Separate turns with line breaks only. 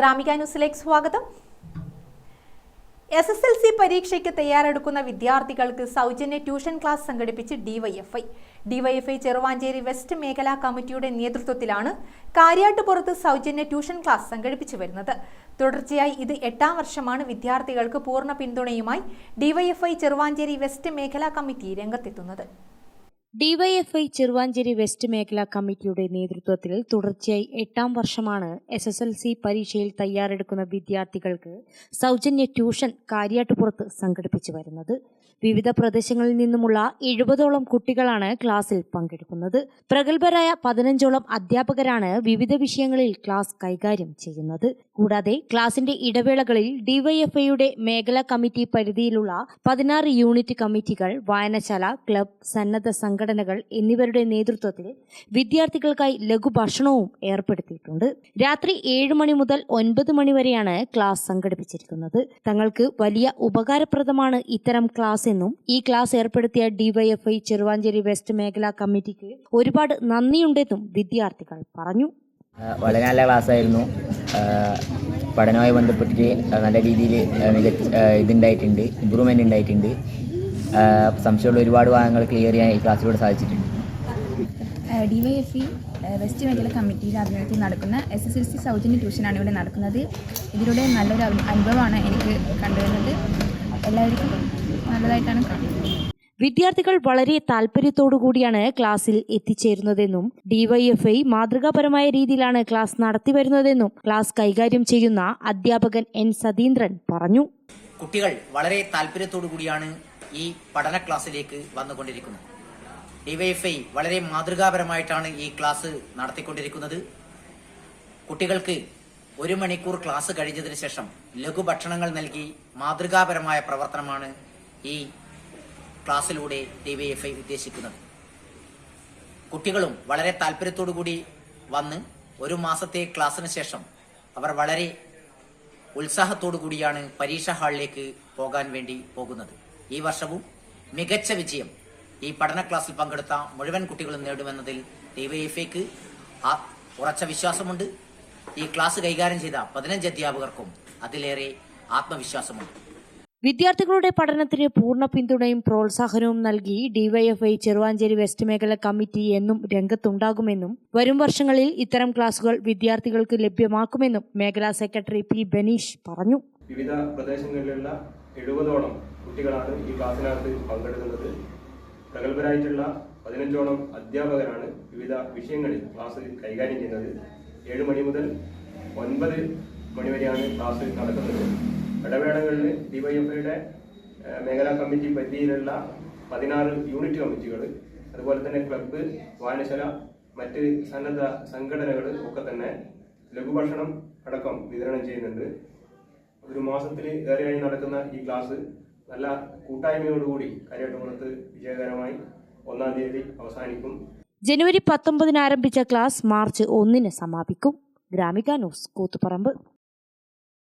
ഗ്രാമിക ന്യൂസിലേക്ക് സ്വാഗതം. S S L C പരീക്ഷയ്ക്ക് തയ്യാറെടുക്കുന്ന വിദ്യാർത്ഥികൾക്ക് സൗജന്യ ട്യൂഷൻ ക്ലാസ് സംഘടിപ്പിച്ച് ഡിവൈഎഫ്ഐ ഡിവൈഎഫ്ഐ ചെറുവാഞ്ചേരി വെസ്റ്റ് മേഖലാ കമ്മിറ്റിയുടെ നേതൃത്വത്തിലാണ് കാര്യാട്ടുപുറത്ത് സൗജന്യ ട്യൂഷൻ ക്ലാസ് സംഘടിപ്പിച്ചു വരുന്നത്. തുടർച്ചയായി ഇത് എട്ടാം വർഷമാണ് വിദ്യാർത്ഥികൾക്ക് പൂർണ പിന്തുണയുമായി ഡിവൈഎഫ്ഐ ചെറുവാഞ്ചേരി വെസ്റ്റ് മേഖലാ കമ്മിറ്റി രംഗത്തെത്തുന്നത്.
ഡിവൈഎഫ്ഐ ചെറുവാഞ്ചേരി വെസ്റ്റ് മേഖലാ കമ്മിറ്റിയുടെ നേതൃത്വത്തിൽ തുടർച്ചയായി എട്ടാം വർഷമാണ് എസ് എസ് എൽ സി പരീക്ഷയിൽ തയ്യാറെടുക്കുന്ന വിദ്യാർത്ഥികൾക്ക് സൗജന്യ ട്യൂഷൻ കാര്യാട്ടുപുറത്ത് സംഘടിപ്പിച്ചു വരുന്നത്. വിവിധ പ്രദേശങ്ങളിൽ നിന്നുമുള്ള എഴുപതോളം കുട്ടികളാണ് ക്ലാസ്സിൽ പങ്കെടുക്കുന്നത്. പ്രഗത്ഭരായ പതിനഞ്ചോളം അധ്യാപകരാണ് വിവിധ വിഷയങ്ങളിൽ ക്ലാസ് കൈകാര്യം ചെയ്യുന്നത്. കൂടാതെ ക്ലാസിന്റെ ഇടവേളകളിൽ ഡിവൈഎഫ്ഐയുടെ മേഖലാ കമ്മിറ്റി പരിധിയിലുള്ള പതിനാറ് യൂണിറ്റ് കമ്മിറ്റികൾ വായനശാല ക്ലബ് സന്നദ്ധ സംഘടനകൾ എന്നിവരുടെ നേതൃത്വത്തിൽ വിദ്യാർത്ഥികൾക്കായി ലഘുഭക്ഷണവും ഏർപ്പെടുത്തിയിട്ടുണ്ട്. രാത്രി ഏഴ് മണി മുതൽ ഒൻപത് മണി വരെയാണ് ക്ലാസ് സംഘടിപ്പിച്ചിരിക്കുന്നത്. തങ്ങൾക്ക് വലിയ ഉപകാരപ്രദമാണ് ഇത്തരം ക്ലാസ് എന്നും ഈ ക്ലാസ് ഏർപ്പെടുത്തിയ ഡിവൈഎഫ്ഐ ചെറുവാഞ്ചേരി വെസ്റ്റ് മേഖലാ കമ്മിറ്റിക്ക് ഒരുപാട് നന്ദിയുണ്ടെന്നും വിദ്യാർത്ഥികൾ പറഞ്ഞു.
വളരെ നല്ല ക്ലാസ്സായിരുന്നു ആ, പഠനവുമായി ബന്ധപ്പെട്ടിട്ട് നല്ല രീതിയിൽ മികച്ച ഇതുണ്ടായിട്ടുണ്ട് ഇമ്പ്രൂവ്മെന്റ് ഉണ്ടായിട്ടുണ്ട്. സംശയമുള്ള ഒരുപാട് ഭാഗങ്ങൾ ക്ലിയർ ചെയ്യാൻ ഈ ക്ലാസ്സിലൂടെ സാധിച്ചിട്ടുണ്ട്.
ഡിവൈഎഫ്ഇ വെസ്റ്റ് മേഖല കമ്മിറ്റിയുടെ ആഭിമുഖ്യത്തിൽ നടക്കുന്ന എസ് എസ് എൽ സി സൗജന്യ ട്യൂഷനാണ് ഇവിടെ നടക്കുന്നത്. ഇതിലൂടെ നല്ലൊരു അനുഭവമാണ് എനിക്ക് കണ്ടുവരുന്നത്. എല്ലാവർക്കും നല്ലതായിട്ടാണ് കാണുന്നത്.
വിദ്യാർത്ഥികൾ വളരെ താല്പര്യത്തോടു കൂടിയാണ് ക്ലാസ്സിൽ എത്തിച്ചേരുന്നതെന്നും ഡിവൈഎഫ്ഐ മാതൃകാപരമായ രീതിയിലാണ് ക്ലാസ് നടത്തിവരുന്നതെന്നും ക്ലാസ് കൈകാര്യം ചെയ്യുന്ന അധ്യാപകൻ എൻ സതീന്ദ്രൻ പറഞ്ഞു.
കുട്ടികൾ വളരെ താല്പര്യത്തോടു കൂടിയാണ് ഈ പഠന ക്ലാസ്സിലേക്ക് വന്നുകൊണ്ടിരിക്കുന്നത്. ഡിവൈഎഫ്ഐ വളരെ മാതൃകാപരമായിട്ടാണ് ഈ ക്ലാസ് നടത്തിക്കൊണ്ടിരിക്കുന്നത്. കുട്ടികൾക്ക് ഒരു മണിക്കൂർ ക്ലാസ് കഴിഞ്ഞതിന് ശേഷം ലഘുഭക്ഷണങ്ങൾ നൽകി മാതൃകാപരമായ പ്രവർത്തനമാണ് ഈ ക്ലാസ്സിലൂടെ ഡിവൈഎഫ്ഐ ഉദ്ദേശിക്കുന്നത്. കുട്ടികളും വളരെ കൂടി വന്ന് ഒരു മാസത്തെ ക്ലാസ്സിന് ശേഷം അവർ വളരെ ഉത്സാഹത്തോടു കൂടിയാണ് പരീക്ഷാ ഹാളിലേക്ക് പോകാൻ വേണ്ടി പോകുന്നത്. ഈ വർഷവും മികച്ച വിജയം ഈ പഠന ക്ലാസ്സിൽ പങ്കെടുത്ത മുഴുവൻ കുട്ടികളും നേടുമെന്നതിൽ ഡിവൈഎഫ്ഐക്ക് ആ ഉറച്ച വിശ്വാസമുണ്ട്. ഈ ക്ലാസ് കൈകാര്യം ചെയ്ത പതിനഞ്ച് അധ്യാപകർക്കും അതിലേറെ ആത്മവിശ്വാസമുണ്ട്.
വിദ്യാർത്ഥികളുടെ പഠനത്തിന് പൂർണ പിന്തുണയും പ്രോത്സാഹനവും നൽകി ഡിവൈഎഫ്ഐ ചെറുവാഞ്ചേരി വെസ്റ്റ് മേഖല കമ്മിറ്റി എന്നും രംഗത്തുണ്ടാകുമെന്നും വരും വർഷങ്ങളിൽ ഇത്തരം ക്ലാസുകൾ വിദ്യാർത്ഥികൾക്ക് ലഭ്യമാക്കുമെന്നും മേഖലാ സെക്രട്ടറി പി ബനീഷ് പറഞ്ഞു.
വിവിധ പ്രദേശങ്ങളിലുള്ള എഴുപതോളം കുട്ടികളാണ് ഈ ക്ലാസ്സിനകത്ത് പങ്കെടുക്കുന്നത്. പ്രഗത്ഭരായിട്ടുള്ള പതിനഞ്ചോളം അധ്യാപകരാണ് വിവിധ വിഷയങ്ങളിൽ ക്ലാസ് കൈകാര്യം ചെയ്യുന്നത്. ഏഴ് മണി മുതൽ ഒൻപത് മണിവരെയാണ് ക്ലാസ് നടക്കുന്നത്. ഇടവേളകളിൽ ഡിവൈഎഫ്ഐയുടെ മേഖലാ കമ്മിറ്റി പരിധിയിലുള്ള പതിനാറ് യൂണിറ്റ് കമ്മിറ്റികൾ അതുപോലെ തന്നെ ക്ലബ്ബ് വായനശാല മറ്റ് സന്നദ്ധ സംഘടനകൾ ഒക്കെ തന്നെ ലഘുഭക്ഷണം അടക്കം വിതരണം ചെയ്യുന്നുണ്ട്. ഒരു മാസത്തിൽ ഏറെയായി നടക്കുന്ന ഈ ക്ലാസ് നല്ല കൂട്ടായ്മയോടുകൂടി കാര്യമായിട്ട് വിജയകരമായി ഒന്നാം തീയതി അവസാനിക്കും.
ജനുവരി പത്തൊമ്പതിന് ആരംഭിച്ച ക്ലാസ് മാർച്ച് ഒന്നിന് സമാപിക്കും. ഗ്രാമിക ന്യൂസ് കൂത്തുപറമ്പ്.